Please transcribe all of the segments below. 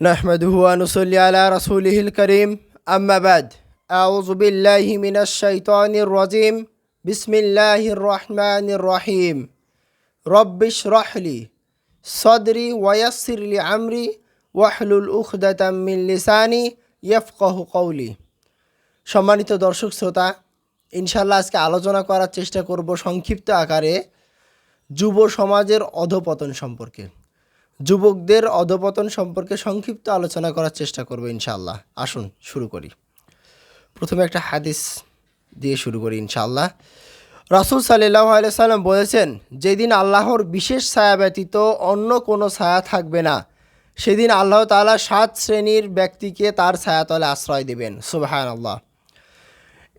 نحمده ونصلي على رسوله الكريم أما بعد أعوذ بالله من الشيطان الرجيم بسم الله الرحمن الرحيم رب اشرح لي صدري ويسر لي عمري واحلل عقدة من লিসানি يفقه قولي সম্মানিত দর্শক শ্রোতা ইনশাল্লাহ আজকে আলোচনা করার চেষ্টা করব সংক্ষিপ্ত আকারে যুব সমাজের অধপতন সম্পর্কে যুবকদের অধপতন সম্পর্কে সংক্ষিপ্ত আলোচনা করার চেষ্টা করব ইনশাআল্লাহ। আসুন, শুরু করি। প্রথমে একটা হাদিস দিয়ে শুরু করি ইনশাআল্লাহ। রাসুল সাল্লাহ সাল্লাম বলেছেন, যেদিন আল্লাহর বিশেষ ছায়া ব্যতীত অন্য কোনো ছায়া থাকবে না, সেদিন আল্লাহ তাআলা সাত শ্রেণির ব্যক্তিকে তার ছায়াতলে আশ্রয় দেবেন। সুবাহান আল্লাহ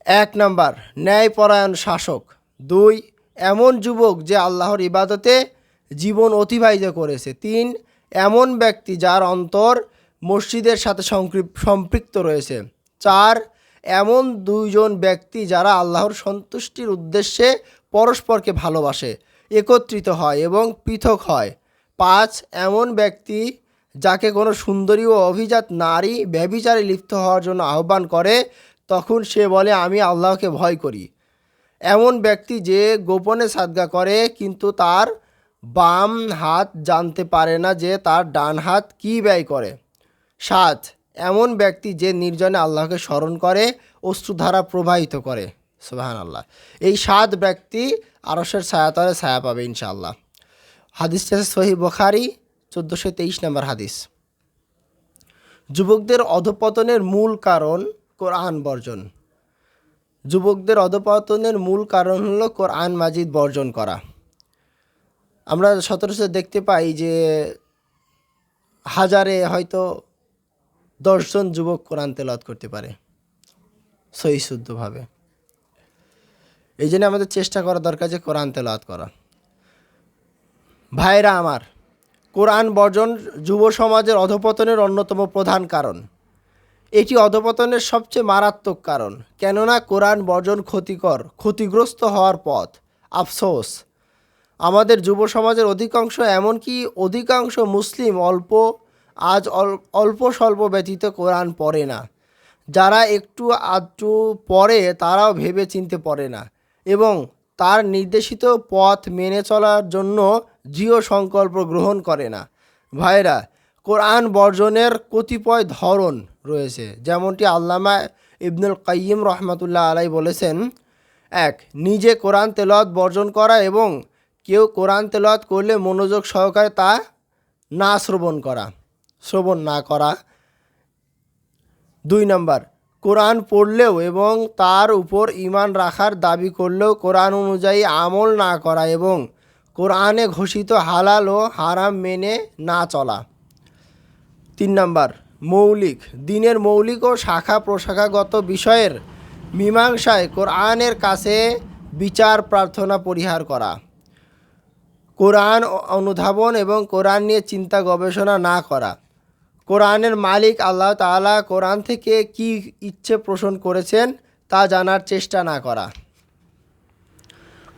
এক নাম্বার, ন্যায়পরায়ণ শাসক। দুই, এমন যুবক যে আল্লাহর ইবাদতে জীবন অতিবাহিত করেছে। তিন, এমন ব্যক্তি যার অন্তর মসজিদের সাথে সম্পৃক্ত রয়েছে। চার, এমন দুইজন ব্যক্তি যারা আল্লাহর সন্তুষ্টির উদ্দেশ্যে পরস্পরকে ভালোবাসে, একত্রিত হয় এবং পৃথক হয়। পাঁচ, এমন ব্যক্তি যাকে কোনো সুন্দরী ও অভিজাত নারী ব্যভিচারে লিপ্ত হওয়ার জন্য আহ্বান করে, তখন সে বলে, আমি আল্লাহকে ভয় করি। এমন ব্যক্তি যে গোপনে সাদগা করে, কিন্তু তার বাম হাত জানতে পারে না যে তার ডান হাত কী ব্যয় করে। সাত, এমন ব্যক্তি যে নির্জনে আল্লাহকে স্মরণ করে অশ্রুধারা প্রবাহিত করে। সুবাহান আল্লাহ এই সাত ব্যক্তি আরসের ছায়াতলে ছায়া পাবে ইনশাআল্লাহ। হাদিসটা আছে সহি বখারি, চোদ্দোশো তেইশ নম্বর হাদিস। যুবকদের অধপতনের মূল কারণ কোরআন বর্জন। যুবকদের অধপতনের মূল কারণ হলো কোরআন মাজিদ বর্জন করা। আমরা সতেরোশো দেখতে পাই যে হাজারে হয়তো দশজন যুবক কোরআন তেলাওয়াত করতে পারে, সহি শুদ্ধভাবে। এই জন্য আমাদের চেষ্টা করা দরকার যে কোরআন তেলাওয়াত করা। ভাইরা আমার, কোরআন বর্জন যুব সমাজের অধপতনের অন্যতম প্রধান কারণ। এটি অধপতনের সবচেয়ে মারাত্মক কারণ। কেননা কোরআন বর্জন ক্ষতিকর, ক্ষতিগ্রস্ত হওয়ার পথ। আফসোস। আমাদের যুব সমাজের অধিকাংশ, এমনকি অধিকাংশ মুসলিম অল্প, আজ অল- অল্প স্বল্প ব্যতীত কোরআন পড়ে না। যারা একটু আধটু পড়ে, তারাও ভেবে চিনতে পড়ে না। এবং তার নির্দেশিত পথ মেনে চলার জন্য জিও সংকল্প গ্রহণ করে না। ভাইরা, কোরআন বর্জনের কতিপয় ধরন রয়েছে। যেমনটি আল্লামা ইবনুল কাইয়িম রহমতুল্লাহ আলাই বলেছেন, এক, নিজে কোরআন তেলাওয়াত বর্জন করা এবং কেউ কোরআন তেলাওয়াত করলে মনোযোগ সহকারে তা না শ্রবণ করা, শ্রবণ না করা। দুই নাম্বার, কোরআন পড়লেও এবং তার উপর ঈমান রাখার দাবি করলেও কোরআন অনুযায়ী আমল না করা এবং কোরআনে ঘোষিত হালাল ও হারাম মেনে না চলা। তিন নাম্বার, মৌলিক, দিনের মৌলিক ও শাখা প্রশাখাগত বিষয়ের মীমাংসায় কোরআনের কাছে বিচার প্রার্থনা পরিহার করা। কোরআন অনুধাবন এবং কোরআন নিয়ে চিন্তা গবেষণা না করা। কোরআনের মালিক আল্লাহ তাআলা কোরআন থেকে কি ইচ্ছে পোষণ করেছেন তা জানার চেষ্টা না করা।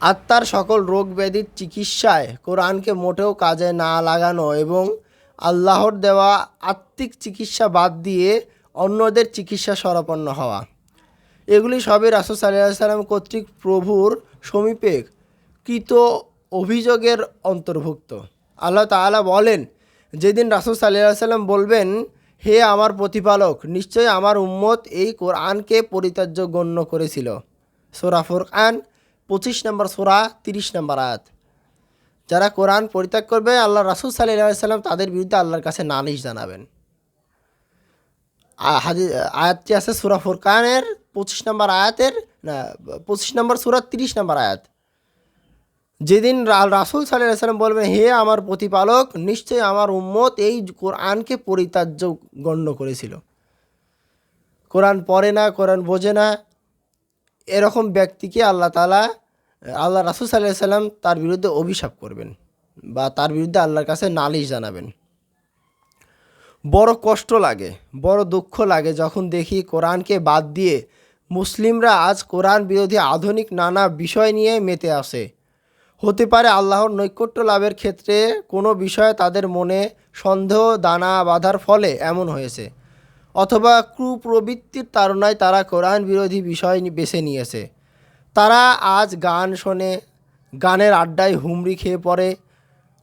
আত্মার সকল রোগ ব্যাধির চিকিৎসায় কোরআনকে মোটেও কাজে না লাগানো এবং আল্লাহর দেওয়া আত্মিক চিকিৎসা বাদ দিয়ে অন্যদের চিকিৎসা সরাপন্ন হওয়া। এগুলি সবই রাসুল সাল্লাহ সাল্লাম কর্তৃক প্রভুর সমীপে কৃত অভিযোগের অন্তর্ভুক্ত। আল্লাহ তাআলা বলেন, যেদিন রাসুল সাল্লাহ সাল্লাম বলবেন, হে আমার প্রতিপালক, নিশ্চয়ই আমার উম্মত এই কোরআনকে পরিত্যাজ্য গণ্য করেছিল। সোরা ফুরকান, পঁচিশ নম্বর সোরা, তিরিশ নম্বর আয়াত। যারা কোরআন পরিত্যাগ করবে, আল্লাহ রাসুল সাল্লাহ সাল্লাম তাদের বিরুদ্ধে আল্লাহর কাছে নালিশ জানাবেন। আয়াতটি আছে সুরা ফুরকানের পঁচিশ নম্বর আয়াতের, না, পঁচিশ নম্বর সুরা, তিরিশ নম্বর আয়াত। যেদিন রাসূল সাল্লাহ সাল্লাম বলবেন, হে আমার প্রতিপালক, নিশ্চয়ই আমার উম্মত এই কোরআনকে পরিত্যাজ্য গণ্য করেছিল। কোরআন পড়ে না, কোরআন বোঝে না। এরকম ব্যক্তিকে আল্লাহ তালা আল্লাহ রাসূল সাল্লাহ সাল্লাম তার বিরুদ্ধে অভিশাপ করবেন বা তার বিরুদ্ধে আল্লাহর কাছে নালিশ জানাবেন। বড় কষ্ট লাগে, বড় দুঃখ লাগে যখন দেখি কোরআনকে বাদ দিয়ে মুসলিমরা আজ কোরআন বিরোধী আধুনিক নানা বিষয় নিয়ে মেতে আসে। হতে পারে আল্লাহর নৈকট্য লাভের ক্ষেত্রে কোনো বিষয়ে তাদের মনে সন্দেহ, দানা বাঁধার ফলে এমন হয়েছে। অথবা কুপ্রবৃত্তির তাড়নায় তারা কোরআন বিরোধী বিষয় বেছে নিয়েছে। তারা আজ গান শোনে, গানের আড্ডায় হুমড়ি খেয়ে পড়ে।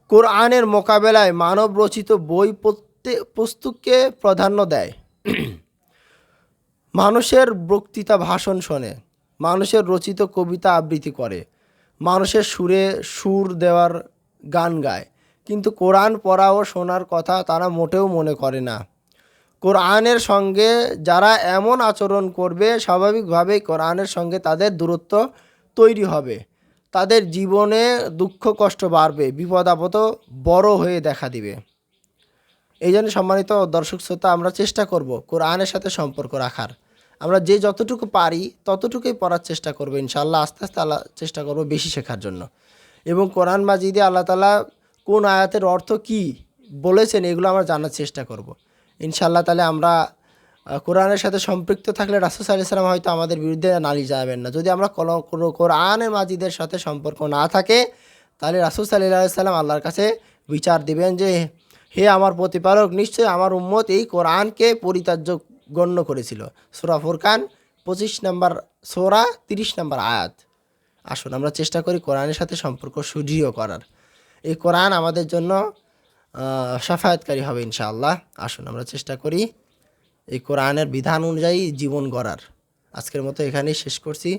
কোরআনের মোকাবেলায় মানব রচিত বই প্রত্যেক পুস্তককে প্রাধান্য দেয়। মানুষের বক্তৃতা ভাষণ শোনে, মানুষের রচিত কবিতা আবৃত্তি করে। মানুষের সুরে সুর দেওয়ার গান গায়। কিন্তু কোরআন পড়া ও শোনার কথা তারা মোটেও মনে করে না। কোরআনের সঙ্গে যারা এমন আচরণ করবে, স্বাভাবিকভাবেই কোরআনের সঙ্গে তাদের দূরত্ব তৈরি হবে। তাদের জীবনে দুঃখ কষ্ট বাড়বে, বিপদ আপদ বড় হয়ে দেখা দিবে। এই জন্য সম্মানিত দর্শক শ্রোতা, আমরা চেষ্টা করব কোরআনের সাথে সম্পর্ক রাখার। আমরা যে যতটুকু পারি ততটুকুই পড়ার চেষ্টা করব, ইনশাআল্লাহ আস্তে আস্তে আল্লাহ চেষ্টা করব বেশি শেখার জন্য। এবং কোরআন মাজিদে আল্লাহ তালা কোন আয়াতের অর্থ কি বলেছেন এগুলো আমরা জানার চেষ্টা করব। ইনশাআল্লাহ তাহলে আমরা কোরআনের সাথে সম্পৃক্ত থাকলে রাসুল সাল্লাম হয়তো আমাদের বিরুদ্ধে নালি যাবেন না। যদি আমরা কোরআনের মাজিদের সাথে সম্পর্ক না থাকে, তাহলে রাসুল সাল্লাহ সাল্লাম আল্লাহর কাছে বিচার দিবেন যে, হে আমার প্রতিপালক, নিশ্চয়ই আমার উম্মত এই কোরআনকে পরিত্যাজ্য গণ্য করেছিল। সোরা ফুরকান পঁচিশ নম্বর সোরা, তিরিশ নম্বর আয়াত। আসুন আমরা চেষ্টা করি কোরআনের সাথে সম্পর্ক সুদৃঢ় করার। এই কোরআন আমাদের জন্য সাফায়াতকারী হবে ইনশাআল্লাহ। আসুন আমরা চেষ্টা করি এই কোরআনের বিধান অনুযায়ী জীবন গড়ার। আজকের মতো এখানেই শেষ করছি।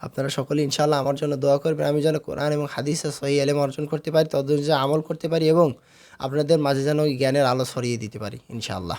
আপনারা সকলে ইনশাআল্লাহ আমার জন্য দোয়া করবেন। আমি যেন কোরআন এবং হাদিসে সহি আলেম অর্জন করতে পারি তদ আমল করতে পারি এবং আপনাদের মাঝে যেন জ্ঞানের আলো ছড়িয়ে দিতে পারি ইনশাআল্লাহ।